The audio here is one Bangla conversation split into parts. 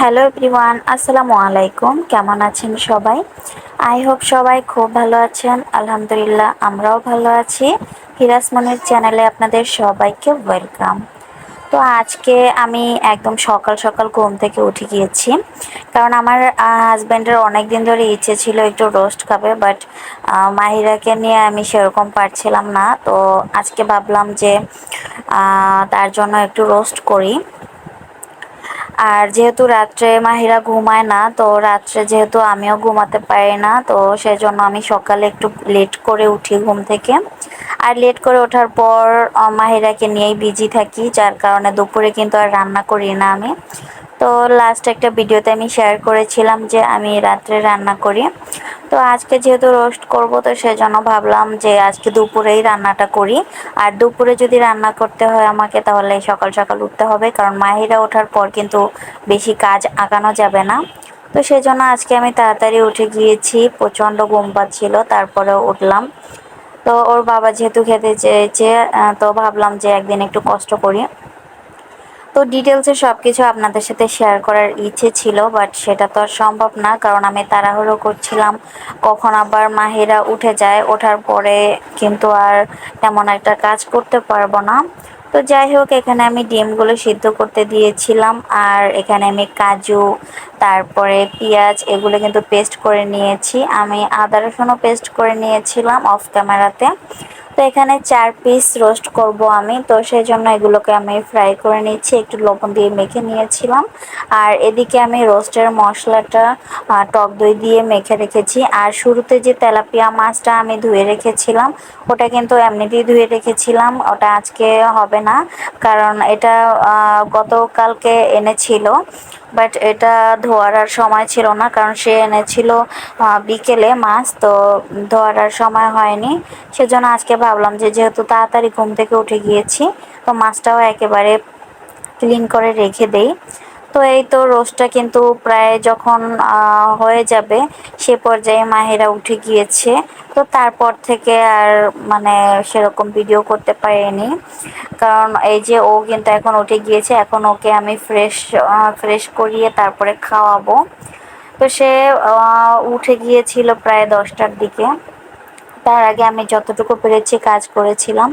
হ্যালো এভরিওয়ান আসসালামু আলাইকুম কেমন আছেন সবাই? আই হোপ সবাই খুব ভালো আছেন। আলহামদুলিল্লাহ, আমরাও ভালো আছি। হিরাস মনির চ্যানেলে আপনাদের সবাইকে ওয়েলকাম তো আজকে আমি একদম সকাল সকাল ঘুম থেকে উঠে গিয়েছি। কারণ আমার হাজব্যান্ডের অনেক দিন ধরে ইচ্ছে ছিল একটু রোস্ট খাবে বাট মাহিরাকে নিয়ে আমি সেরকম পারছিলাম না। তো আজকে ভাবলাম যে তার জন্য একটু রোস্ট করি। আর যেহেতু রাত্রে মাহিরা ঘুমায় না, তো রাত্রে যেহেতু আমিও ঘুমাতে পারি না, তো সেজন্য আমি সকালে একটু লেট করে উঠি ঘুম থেকে। আর লেট করে ওঠার পর মাহিরাকে নিয়েই বিজি থাকি, যার কারণে দুপুরে কিন্তু আর রান্না করি না আমি। তো লাস্ট একটা ভিডিওতে আমি শেয়ার করেছিলাম যে আমি রাত্রে রান্না করি। তো আজকে যেহেতু রোস্ট করব, তো সেজন্য ভাবলাম যে আজকে দুপুরেই রান্নাটা করি। আর দুপুরে যদি রান্না করতে হয় আমাকে, তাহলে সকাল সকাল উঠতে হবে, কারণ মাহিরা ওঠার পর কিন্তু বেশি কাজ আগানো যাবে না। তো সেজন্য আজকে আমি তাড়াতাড়ি উঠে গিয়েছি, প্রচণ্ড ঘুম পাচ্ছিল তারপরে উঠলাম। তো ওর বাবা যেহেতু খেতে চেয়েছে তো ভাবলাম যে একদিন একটু কষ্ট করি। তো ডিটেলসে সব কিছু আপনাদের সাথে শেয়ার করার ইচ্ছে ছিল বাট সেটা তো আর সম্ভব না, কারণ আমি তাড়াহুড়ো করছিলাম। কখন আবার মাহিরা উঠে যায়, ওঠার পরে কিন্তু আর তেমন একটা কাজ করতে পারব না। তো যাই হোক, এখানে আমি ডিমগুলো সিদ্ধ করতে দিয়েছিলাম, আর এখানে আমি কাজু, তারপরে পেঁয়াজ, এগুলো কিন্তু পেস্ট করে নিয়েছি। আমি আদা রসুনও পেস্ট করে নিয়েছিলাম অফ ক্যামেরাতে তো এখানে চার পিস রোস্ট করব আমি। তো সেই জন্য এগুলোকে আমি ফ্রাই করে নিচ্ছি। একটু লবণ দিয়ে মেখে নিয়েছিলাম। আর এদিকে আমি রোস্টের মশলাটা টক দই দিয়ে মেখে রেখেছি। আর শুরুতে যে তেলাপিয়া মাছটা আমি ধুয়ে রেখেছিলাম, ওটা কিন্তু এমনিতেই ধুয়ে রেখেছিলাম। ওটা আজকে হবে না। কারণ এটা গতকালকে এনেছিল। বাট এটা ধোয়ার আর সময় ছিল না, কারণ সে এনেছিল বিকেলে মাছ, তো ধোয়ার আর সময় হয়নি। সেজন্য আজকে ভাবলাম যে যেহেতু তাড়াতাড়ি ঘুম থেকে উঠে গিয়েছি, তো মাছটাও একেবারে ক্লিন করে রেখে দেই। তো এই তো রোস্টটা কিন্তু প্রায় যখন হয়ে যাবে সে পর্যায়ে মাহেরা উঠে গিয়েছে। তো তারপর থেকে আর মানে সেরকম ভিডিও করতে পারিনি। কারণ এই যে ও কিন্তু এখন উঠে গিয়েছে, এখন ওকে আমি ফ্রেশ ফ্রেশ করিয়ে তারপরে খাওয়াবো। তো সে উঠে গিয়েছিল প্রায় দশটার দিকে। তার আগে আমি যতটুকু পেরেছি কাজ করেছিলাম।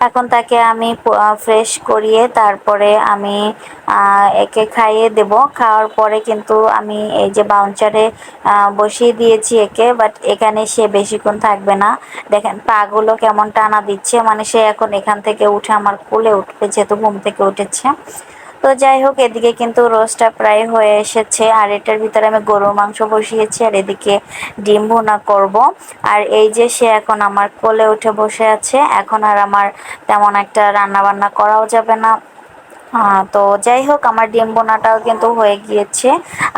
এখন তাকে আমি ফ্রেশ করিয়ে তারপরে আমি একে খাইয়ে দেব। খাওয়ার পরে কিন্তু আমি এই যে বাউন্সারে বসিয়ে দিয়েছি একে বাট এখানে সে বেশিক্ষণ থাকবে না। দেখেন, পাগুলো কেমন টানা দিচ্ছে মানে সে এখন এখান থেকে উঠে আমার কোলে উঠবে, যেহেতু ঘুম থেকে উঠেছে। তো যাই হোক, এদিকে কিন্তু রোস্টটা প্রায় হয়ে এসেছে। আর এটার ভিতরে আমি গরুর মাংস বসিয়েছি, আর এদিকে ডিম ভুনা করব। আর এই যে সে এখন আমার কোলে উঠে বসে আছে, এখন আর আমার তেমন একটা রান্না বান্না করাও যাবে না। তো যাই হোক, আমার ডিম বোনাটাও কিন্তু হয়ে গিয়েছে।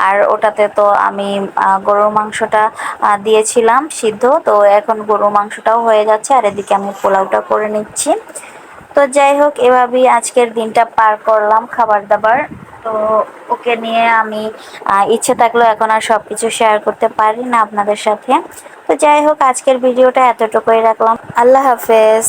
আর ওটাতে তো আমি গরুর মাংসটা দিয়েছিলাম সিদ্ধ। তো এখন গরুর মাংসটাও হয়ে যাচ্ছে, আর এদিকে আমি পোলাওটা করে নিচ্ছি। তো যাই হোক, এভাবেই আজকের দিনটা পার করলাম খাবার দাবার তো ওকে নিয়ে আমি ইচ্ছে থাকলেও এখন আর সব কিছু শেয়ার করতে পারি না আপনাদের সাথে। তো যাই হোক, আজকের ভিডিওটা এতটুকুই রাখলাম। আল্লাহ হাফেজ।